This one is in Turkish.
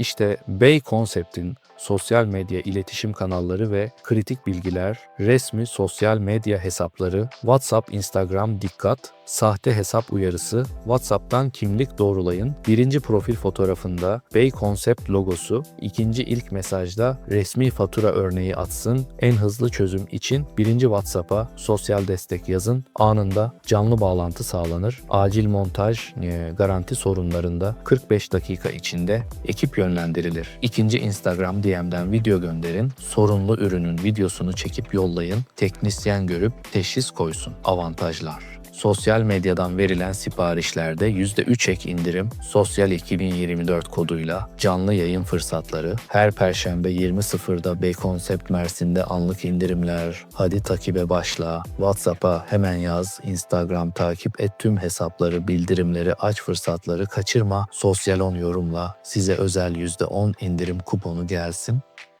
İşte Bey Concept'in sosyal medya iletişim kanalları ve kritik bilgiler, resmi sosyal medya hesapları, WhatsApp, Instagram dikkat, sahte hesap uyarısı, WhatsApp'tan kimlik doğrulayın, birinci profil fotoğrafında Bey Concept logosu, ikinci ilk mesajda resmi fatura örneği atsın, en hızlı çözüm için birinci WhatsApp'a sosyal destek yazın, anında canlı bağlantı sağlanır, acil montaj e, garanti sorunlarında 45 dakika içinde ekip yönlendirilir. İkinci Instagram DM'den video gönderin, sorunlu ürünün videosunu çekip yollayın, teknisyen görüp teşhis koysun. Avantajlar. Sosyal medyadan verilen siparişlerde %3 ek indirim, Sosyal 2024 koduyla canlı yayın fırsatları, her perşembe 20.00'da Bey Concept Mersin'de anlık indirimler, hadi takibe başla, WhatsApp'a hemen yaz, Instagram takip et tüm hesapları, bildirimleri aç fırsatları kaçırma, Sosyal 10 yorumla, size özel %10 indirim kuponu gelsin.